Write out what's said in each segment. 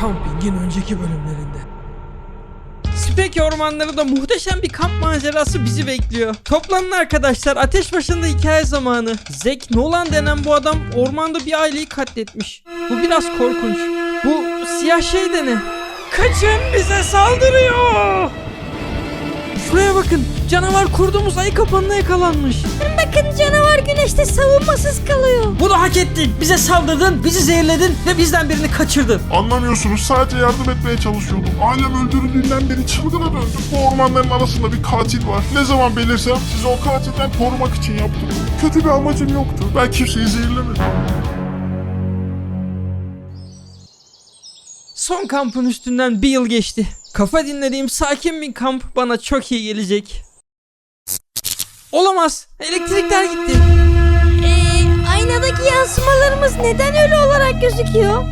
Camping'in önceki bölümlerinde. Spek ormanlarında muhteşem bir kamp macerası bizi bekliyor. Toplanın arkadaşlar ateş başında hikaye zamanı. Zack Nolan denen bu adam ormanda bir aileyi katletmiş. Bu biraz korkunç. Bu siyah şey de ne? Kaçın bize saldırıyor. Şuraya bakın canavar kurduğumuz ayı kapanına yakalanmış. Bakın canavar güneşte savunmasız kalıyor. Bunu hak ettin. Bize saldırdın, bizi zehirledin ve bizden birini kaçırdın. Anlamıyorsunuz sadece yardım etmeye çalışıyordum. Ailem öldürüldüğünden beri çılgına döndüm. Bu ormanların arasında bir katil var. Ne zaman belirsem sizi o katilden korumak için yaptım. Kötü bir amacım yoktu. Ben kimseyi zehirlemedim. Son kampın üstünden bir yıl geçti. Kafa dinlediğim sakin bir kamp bana çok iyi gelecek. Olamaz. Elektrikler gitti. Ee, aynadaki yansımalarımız neden öyle olarak gözüküyor?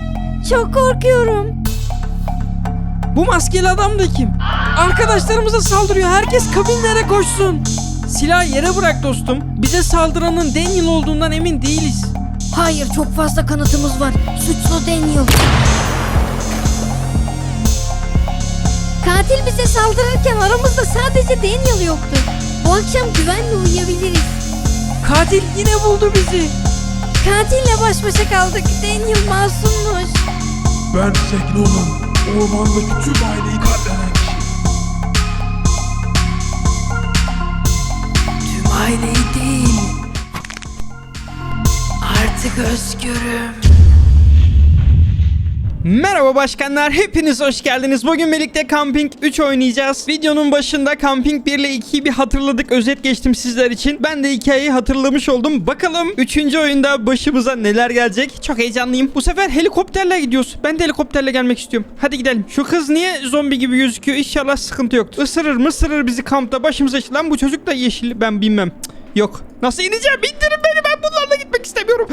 Çok korkuyorum. Bu maskeli adam da kim? Arkadaşlarımıza saldırıyor. Herkes kabinlere koşsun. Silahı yere bırak dostum. Bize saldıranın Daniel olduğundan emin değiliz. Hayır çok fazla kanıtımız var. Suçlu Daniel. Katil bize saldırırken aramızda sadece Daniel yoktu. Bu akşam güvenle uyuyabiliriz. Katil yine buldu bizi. Katille baş başa kaldık. Daniel masummuş. Ben Nolan. Ormandaki tüm aileyi katleden kişi. Tüm aileyi değil. Artık özgürüm. Merhaba başkanlar, hepiniz hoş geldiniz. Bugün birlikte Camping 3 oynayacağız. Videonun başında Camping 1 ile 2'yi bir hatırladık, özet geçtim sizler için. Ben de hikayeyi hatırlamış oldum. Bakalım 3. oyunda başımıza neler gelecek. Çok heyecanlıyım. Bu sefer helikopterle gidiyoruz. Ben de helikopterle gelmek istiyorum. Hadi gidelim. Şu kız niye zombi gibi gözüküyor? İnşallah sıkıntı yoktur. Isırır mı bizi kampta başımıza. Lan bu çocuk da yeşil ben bilmem. Cık, Yok. Nasıl ineceğim? Bindirin beni ben bunlarla gitmek istemiyorum.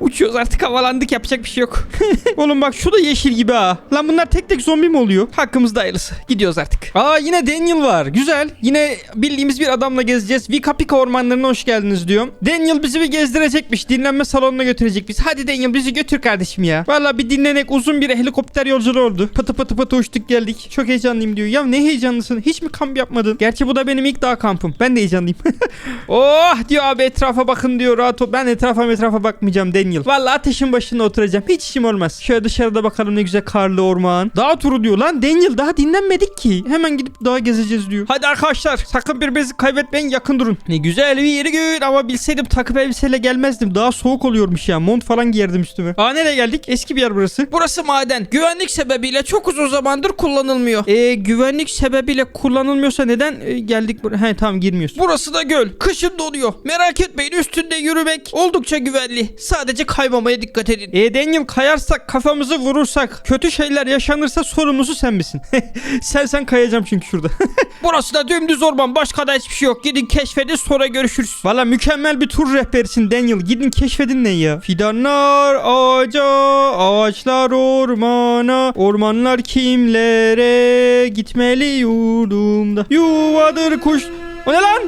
Uçuyoruz artık havalandık yapacak bir şey yok. Oğlum bak şu da yeşil gibi ha. Lan bunlar tek tek zombi mi oluyor? Hakkımızda hayırlısı. Gidiyoruz artık. Aa yine Daniel var. Güzel. Yine bildiğimiz bir adamla gezeceğiz. Vikapika ormanlarına hoş geldiniz diyorum. Daniel bizi bir gezdirecekmiş. Dinlenme salonuna götürecek biz. Hadi Daniel bizi götür kardeşim ya. Valla bir dinlenek uzun bir helikopter yolculuğu oldu. Patı patı patı uçtuk geldik. Çok heyecanlıyım diyor. Ya ne heyecanlısın? Hiç mi kamp yapmadın? Gerçi bu da benim ilk dağ kampım. Ben de heyecanlıyım. oh diyor abi etrafa bakın diyor rahat ol. Ben etrafa etrafa bakmayacağım Daniel. Valla ateşin başında oturacağım. Hiç işim olmaz. Şöyle dışarıda bakalım ne güzel karlı orman. Dağ turu diyor lan Daniel daha dinlenmedik ki. Hemen gidip dağa gezeceğiz diyor. Hadi arkadaşlar sakın birbirinizi kaybetmeyin yakın durun. Ne güzel bir yeri gün ama bilseydim takım elbiseyle gelmezdim. Daha soğuk oluyormuş ya. Mont falan giyerdim üstüme. Aa nereye geldik? Eski bir yer burası. Burası maden. Güvenlik sebebiyle çok uzun zamandır kullanılmıyor. Ee güvenlik sebebiyle kullanılmıyorsa neden e, geldik buraya? He tamam girmiyoruz. Burası da göl. Kışın donuyor. Merak etmeyin üstünde yürümek oldukça güvenli. Sadece kaymamaya dikkat edin. E Daniel kayarsak kafamızı vurursak kötü şeyler yaşanırsa sorumlusu sen misin? sen sen kayacağım çünkü şurada. Burası da dümdüz orman. Başka da hiçbir şey yok. Gidin keşfedin sonra görüşürüz. Valla mükemmel bir tur rehberisin Daniel. Gidin keşfedin ne ya? Fidanlar ağaca, ağaçlar ormana, ormanlar kimlere gitmeli yurdumda. Yuvadır kuş... O ne lan?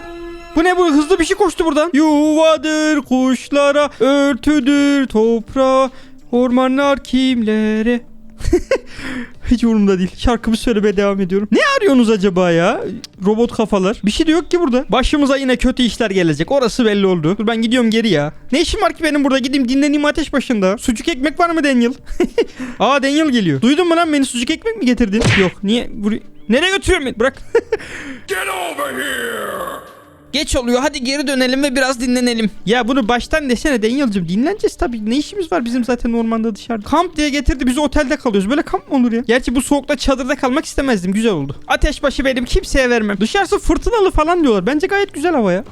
Bu ne bu hızlı bir şey koştu buradan. Yuvadır kuşlara, örtüdür toprağa, ormanlar kimlere. Hiç umurumda değil. Şarkımı söylemeye devam ediyorum. Ne arıyorsunuz acaba ya? Robot kafalar. Bir şey de yok ki burada. Başımıza yine kötü işler gelecek. Orası belli oldu. Dur ben gidiyorum geri ya. Ne işim var ki benim burada? Gideyim dinleneyim ateş başında. Sucuk ekmek var mı Daniel? Aa Daniel geliyor. Duydun mu lan beni sucuk ekmek mi getirdin? Yok. Niye? Buraya... Nereye götürüyorsun beni? Bırak. Get over here! Geç oluyor hadi geri dönelim ve biraz dinlenelim. Ya bunu baştan desene Daniel'cım dinleneceğiz tabii. Ne işimiz var bizim zaten ormanda dışarıda. Kamp diye getirdi bizi otelde kalıyoruz. Böyle kamp mı olur ya? Gerçi bu soğukta çadırda kalmak istemezdim. Güzel oldu. Ateşbaşı benim kimseye vermem. Dışarısı fırtınalı falan diyorlar. Bence gayet güzel hava ya.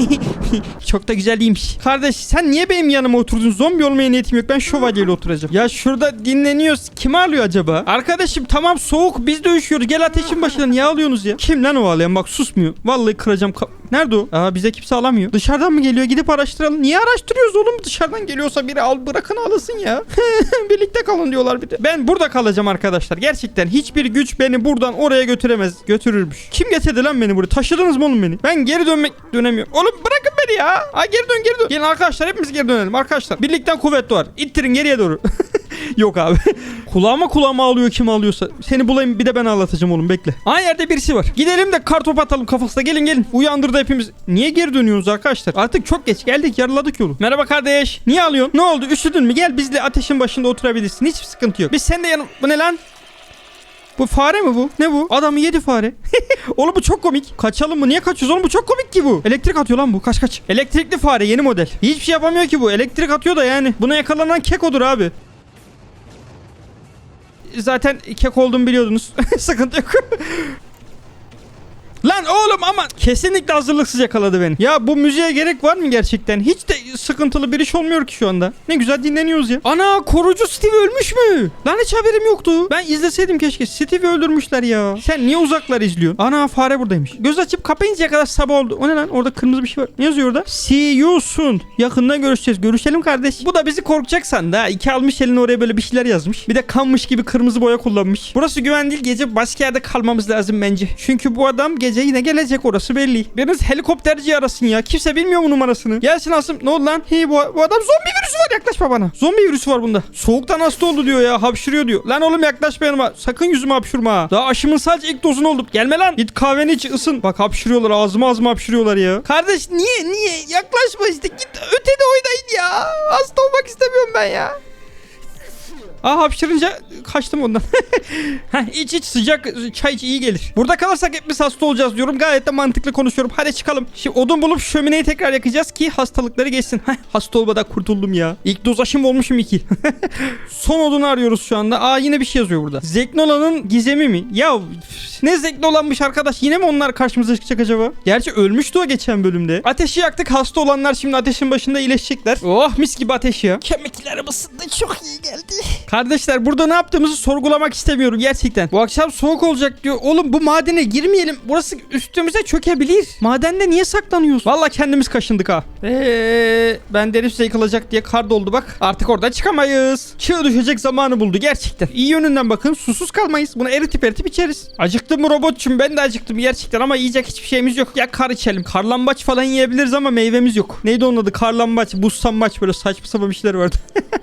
Çok da güzel değilmiş. Kardeş sen niye benim yanıma oturdun? Zombi olmaya niyetim yok. Ben şövalyeyle oturacağım. Ya şurada dinleniyoruz. Kim ağlıyor acaba? Arkadaşım tamam soğuk. Biz de üşüyoruz. Gel ateşin başına. Niye ağlıyorsunuz ya? Kim lan o ağlayan? Bak susmuyor. Vallahi kıracağım. Nerede o? Aa bize kimse alamıyor. Dışarıdan mı geliyor? Gidip araştıralım. Niye araştırıyoruz oğlum? Dışarıdan geliyorsa biri al bırakın alasın ya. Birlikte kalın diyorlar bir de. Ben burada kalacağım arkadaşlar. Gerçekten hiçbir güç beni buradan oraya götüremez. Götürürmüş. Kim getirdi lan beni buraya? Taşıdınız mı oğlum beni? Ben geri dönmek dönemiyorum. Oğlum bırakın beni ya. Ha geri dön geri dön. Gelin arkadaşlar hepimiz geri dönelim arkadaşlar. Birlikten kuvvet doğar. İttirin geriye doğru. Yok abi. kulağıma kulağıma alıyor kim alıyorsa. Seni bulayım bir de ben anlatacağım oğlum bekle. Aa yerde birisi var. Gidelim de kartop atalım kafasına. Gelin gelin. Uyandırdı hepimiz. Niye geri dönüyorsunuz arkadaşlar? Artık çok geç geldik yarıladık yolu. Merhaba kardeş. Niye alıyorsun? Ne oldu? Üşüdün mü? Gel bizle ateşin başında oturabilirsin. Hiçbir sıkıntı yok. Biz sen de yanım... Bu ne lan? Bu fare mi bu? Ne bu? Adamı yedi fare. oğlum bu çok komik. Kaçalım mı? Niye kaçıyoruz oğlum? Bu çok komik ki bu. Elektrik atıyor lan bu. Kaç kaç. Elektrikli fare yeni model. Hiçbir şey yapamıyor ki bu. Elektrik atıyor da yani. Buna yakalanan kek odur abi. Zaten kek olduğumu biliyordunuz. Sıkıntı yok. Lan oğlum ama kesinlikle hazırlıksız yakaladı beni. Ya bu müziğe gerek var mı gerçekten? Hiç de sıkıntılı bir iş olmuyor ki şu anda. Ne güzel dinleniyoruz ya. Ana korucu Steve ölmüş mü? Lan hiç haberim yoktu. Ben izleseydim keşke. Steve öldürmüşler ya. Sen niye uzaklar izliyorsun? Ana fare buradaymış. Göz açıp kapayıncaya kadar sabah oldu. O ne lan? Orada kırmızı bir şey var. Ne yazıyor orada? See you soon. Yakında görüşeceğiz. Görüşelim kardeş. Bu da bizi korkacak sandı ha. İki almış eline oraya böyle bir şeyler yazmış. Bir de kanmış gibi kırmızı boya kullanmış. Burası güven değil. Gece başka yerde kalmamız lazım bence. Çünkü bu adam gece yine gelecek orası belli. Biriniz helikopterci arasın ya. Kimse bilmiyor mu numarasını. Gelsin Asım. Ne lan? Hey bu, bu adam zombi virüsü var. Yaklaşma bana. Zombi virüsü var bunda. Soğuktan hasta oldu diyor ya. Hapşırıyor diyor. Lan oğlum yaklaşma yanıma. Sakın yüzüme hapşurma ha. Daha aşımın sadece ilk dozunu oldum. Gelme lan. Git kahveni iç ısın. Bak hapşırıyorlar. Ağzıma ağzıma hapşırıyorlar ya. Kardeş niye niye? Yaklaşma işte. Git ötede oynayın ya. Hasta olmak istemiyorum ben ya. Aa hapşırınca kaçtım ondan. Heh, iç iç sıcak çay iç iyi gelir. Burada kalırsak hepimiz hasta olacağız diyorum. Gayet de mantıklı konuşuyorum. Hadi çıkalım. Şimdi odun bulup şömineyi tekrar yakacağız ki hastalıkları geçsin. Heh, hasta olmadan kurtuldum ya. İlk doz aşım olmuşum iki. Son odunu arıyoruz şu anda. Aa yine bir şey yazıyor burada. Zeknola'nın gizemi mi? Ya ne Zeknolanmış arkadaş. Yine mi onlar karşımıza çıkacak acaba? Gerçi ölmüştü o geçen bölümde. Ateşi yaktık. Hasta olanlar şimdi ateşin başında iyileşecekler. Oh mis gibi ateş ya. Kemiklerim ısındı. Çok iyi geldi. Kardeşler burada ne yaptığımızı sorgulamak istemiyorum gerçekten. Bu akşam soğuk olacak diyor. Oğlum bu madene girmeyelim. Burası üstümüze çökebilir. Madende niye saklanıyoruz? Valla kendimiz kaşındık ha. Eee ben size yıkılacak diye kar doldu bak. Artık oradan çıkamayız. Çığ düşecek zamanı buldu gerçekten. İyi yönünden bakın susuz kalmayız. Bunu eritip eritip içeriz. Acıktım robotçum? Ben de acıktım gerçekten ama yiyecek hiçbir şeyimiz yok. Ya kar içelim. Karlambaç falan yiyebiliriz ama meyvemiz yok. Neydi onun adı? Karlambaç, buzsambaç böyle saçma sapan bir şeyler vardı.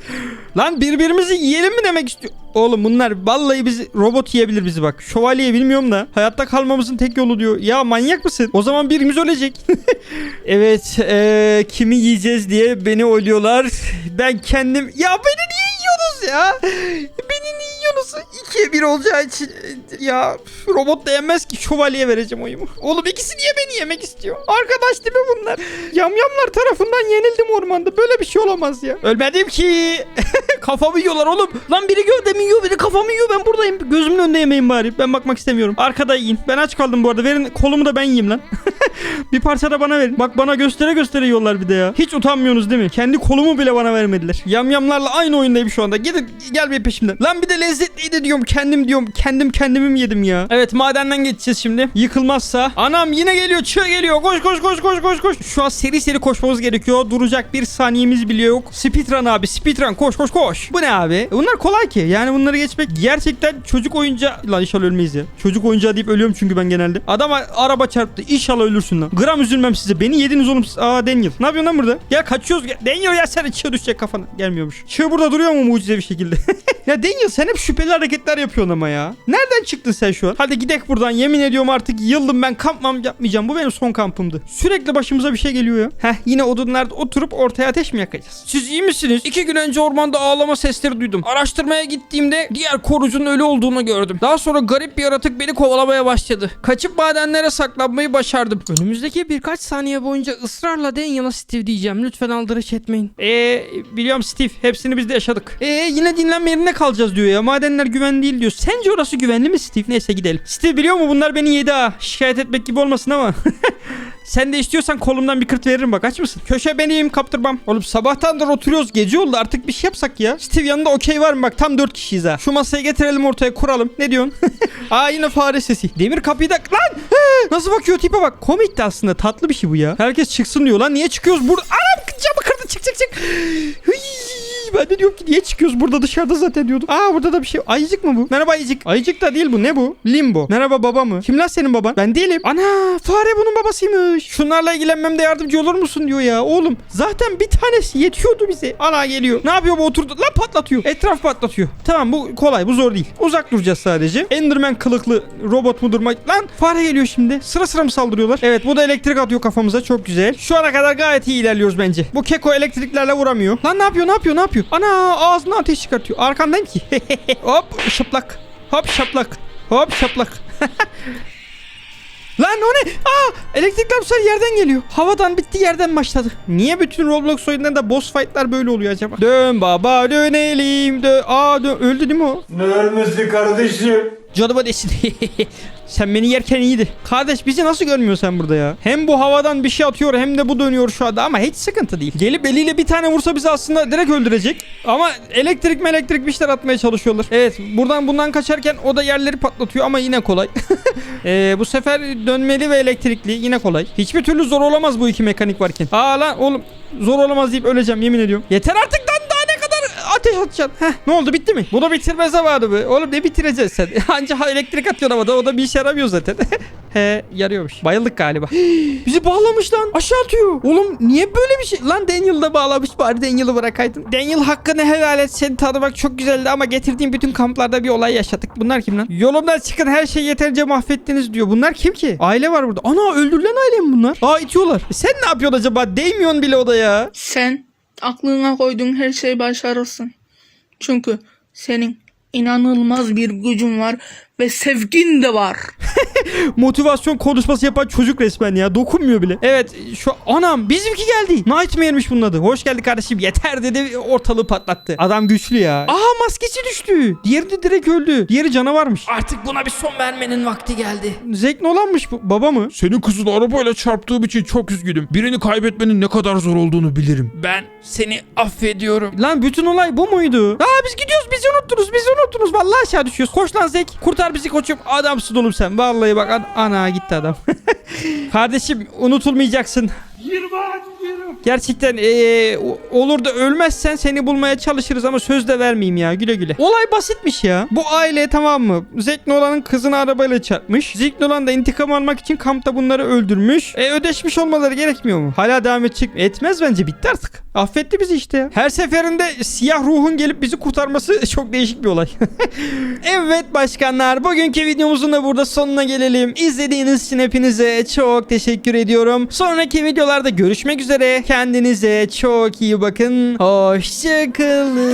Lan birbirimizi yiyelim mi demek istiyor? Oğlum bunlar vallahi bizi robot yiyebilir bizi bak. Şövalye bilmiyorum da hayatta kalmamızın tek yolu diyor. Ya manyak mısın? O zaman birimiz ölecek. evet eee, kimi yiyeceğiz diye beni oyluyorlar. Ben kendim... Ya beni niye yiyorsunuz ya? Yiyorsunuz? İkiye bir olacağı için e, ya robot da yenmez ki şövalye vereceğim oyumu. Oğlum ikisi niye beni yemek istiyor? Arkadaş değil mi bunlar? Yamyamlar tarafından yenildim ormanda. Böyle bir şey olamaz ya. Ölmedim ki. Kafamı yiyorlar oğlum. Lan biri gövdemi yiyor biri kafamı yiyor. Ben buradayım. Gözümün önünde yemeyin bari. Ben bakmak istemiyorum. Arkada yiyin. Ben aç kaldım bu arada. Verin kolumu da ben yiyeyim lan. bir parça da bana verin. Bak bana göstere göstere yiyorlar bir de ya. Hiç utanmıyorsunuz değil mi? Kendi kolumu bile bana vermediler. Yamyamlarla aynı oyundayım şu anda. Gidin gel bir peşimden. Lan bir de lezzetliydi diyorum. Kendim diyorum. Kendim kendimi mi yedim ya? Evet madenden geçeceğiz şimdi. Yıkılmazsa. Anam yine geliyor. Çığ geliyor. Koş koş koş koş koş koş. Şu an seri seri koşmamız gerekiyor. Duracak bir saniyemiz bile yok. Speedrun abi. Speedrun. Koş koş koş. Bu ne abi? Bunlar kolay ki. Yani bunları geçmek gerçekten çocuk oyuncağı. Lan inşallah ölmeyiz ya. Çocuk oyuncağı deyip ölüyorum çünkü ben genelde. Adama araba çarptı. İnşallah ölürsün lan. Gram üzülmem size. Beni yediniz oğlum. siz. Aa Daniel. Ne yapıyorsun lan burada? Ya kaçıyoruz. Daniel ya sen çığ düşecek kafana. Gelmiyormuş. Çığ burada duruyor mu mucize bir şekilde? ya Daniel sen hep şüpheli hareketler yapıyorsun ama ya. Nereden çıktın sen şu an? Hadi gidek buradan. Yemin ediyorum artık yıldım ben kampmam yapmayacağım. Bu benim son kampımdı. Sürekli başımıza bir şey geliyor ya. Heh yine odunlarda oturup ortaya ateş mi yakacağız? Siz iyi misiniz? İki gün önce ormanda ağlama sesleri duydum. Araştırmaya gittiğimde diğer korucunun ölü olduğunu gördüm. Daha sonra garip bir yaratık beni kovalamaya başladı. Kaçıp madenlere saklanmayı başardım. Önümüzdeki birkaç saniye boyunca ısrarla Daniel'a Steve diyeceğim. Lütfen aldırış etmeyin. Eee biliyorum Steve. Hepsini biz de yaşadık. Eee yine dinlenme yerine kalacağız diyor ya. Madenler güvenli değil diyor. Sence orası güvenli mi Steve? Neyse gidelim. Steve biliyor mu bunlar beni yedi ha. Şikayet etmek gibi olmasın ama. Sen de istiyorsan kolumdan bir kırt veririm bak aç mısın? Köşe beniyim kaptırmam. Oğlum sabahtandır oturuyoruz gece oldu artık bir şey yapsak ya. Steve yanında okey var mı bak tam 4 kişiyiz ha. Şu masayı getirelim ortaya kuralım. Ne diyorsun? Aa yine fare sesi. Demir kapıyı da... Lan! Nasıl bakıyor tipe bak. Komikti aslında tatlı bir şey bu ya. Herkes çıksın diyor lan niye çıkıyoruz burada? Anam camı kırdı çık çık çık. Hıy! Ben de diyorum ki niye çıkıyoruz burada dışarıda zaten diyordum. Aa burada da bir şey. Ayıcık mı bu? Merhaba ayıcık. Ayıcık da değil bu. Ne bu? Limbo. Merhaba baba mı? Kim lan senin baban? Ben değilim. Ana fare bunun babasıymış. Şunlarla ilgilenmemde yardımcı olur musun diyor ya. Oğlum zaten bir tanesi yetiyordu bize. Ana geliyor. Ne yapıyor bu oturdu? Lan patlatıyor. Etraf patlatıyor. Tamam bu kolay bu zor değil. Uzak duracağız sadece. Enderman kılıklı robot mudur? Lan fare geliyor şimdi. Sıra sıra mı saldırıyorlar? Evet bu da elektrik atıyor kafamıza. Çok güzel. Şu ana kadar gayet iyi ilerliyoruz bence. Bu keko elektriklerle vuramıyor. Lan ne yapıyor ne yapıyor ne yapıyor? Ana ağzına ateş çıkartıyor. Arkandayım ki. Hop şaplak. Hop şaplak. Hop şaplak. Lan o ne? Aa, elektrikler bu yerden geliyor. Havadan bitti yerden başladı. Niye bütün Roblox oyunlarında boss fight'lar böyle oluyor acaba? Dön baba dönelim. Dön. Aa dön. öldü değil mi o? Ne ölmesi kardeşim? Canıma desin. sen beni yerken iyiydi. Kardeş bizi nasıl görmüyorsun sen burada ya? Hem bu havadan bir şey atıyor hem de bu dönüyor şu anda ama hiç sıkıntı değil. Gelip eliyle bir tane vursa bizi aslında direkt öldürecek. Ama elektrik mi elektrik bir şeyler atmaya çalışıyorlar. Evet buradan bundan kaçarken o da yerleri patlatıyor ama yine kolay. Ee, bu sefer dönmeli ve elektrikli yine kolay. Hiçbir türlü zor olamaz bu iki mekanik varken. Aa lan oğlum zor olamaz deyip öleceğim yemin ediyorum. Yeter artık lan ateş atacaksın. Heh, ne oldu bitti mi? Bunu bitirme zamanı mı? Oğlum ne bitireceğiz sen? Anca elektrik atıyorsun ama da o da bir işe yaramıyor zaten. He yarıyormuş. Bayıldık galiba. Bizi bağlamış lan. Aşağı atıyor. Oğlum niye böyle bir şey? Lan Daniel da bağlamış bari Daniel'ı bırakaydın. Daniel hakkını helal et. Seni tanımak çok güzeldi ama getirdiğim bütün kamplarda bir olay yaşadık. Bunlar kim lan? Yolumdan çıkın her şeyi yeterince mahvettiniz diyor. Bunlar kim ki? Aile var burada. Ana öldürülen aile mi bunlar? Aa itiyorlar. E sen ne yapıyorsun acaba? Değmiyorsun bile odaya. Sen aklına koyduğun her şeyi başarırsın. Çünkü senin inanılmaz bir gücün var ve sevgin de var. motivasyon konuşması yapan çocuk resmen ya. Dokunmuyor bile. Evet şu anam bizimki geldi. Nightmare'miş bunun adı. Hoş geldi kardeşim. Yeter dedi ortalığı patlattı. Adam güçlü ya. Aha maskesi düştü. Diğeri de direkt öldü. Diğeri canavarmış. Artık buna bir son vermenin vakti geldi. Zevkli olanmış bu. Baba mı? Senin kızın arabayla çarptığım için çok üzgünüm. Birini kaybetmenin ne kadar zor olduğunu bilirim. Ben seni affediyorum. Lan bütün olay bu muydu? Aa biz gidiyoruz bizi unuttunuz bizi unuttunuz. Vallahi aşağı düşüyoruz. Koş lan Zek. Kurtar bizi koçum. Adamsın oğlum sen. Vallahi bak an- ana gitti adam. Kardeşim unutulmayacaksın. Gerçekten eee, o- olur da ölmezsen seni bulmaya çalışırız ama söz de vermeyeyim ya güle güle. Olay basitmiş ya. Bu aile tamam mı? Zek Nolan'ın kızını arabayla çarpmış. Zek Nolan da intikam almak için kampta bunları öldürmüş. E ödeşmiş olmaları gerekmiyor mu? Hala devam edecek mi? Etmez bence bitti artık. Affetti bizi işte ya. Her seferinde siyah ruhun gelip bizi kurtarması çok değişik bir olay. evet başkanlar bugünkü videomuzun da burada sonuna gelelim. İzlediğiniz için hepinize çok teşekkür ediyorum. Sonraki videolarda görüşmek üzere. Kendinize çok iyi bakın. Hoşçakalın.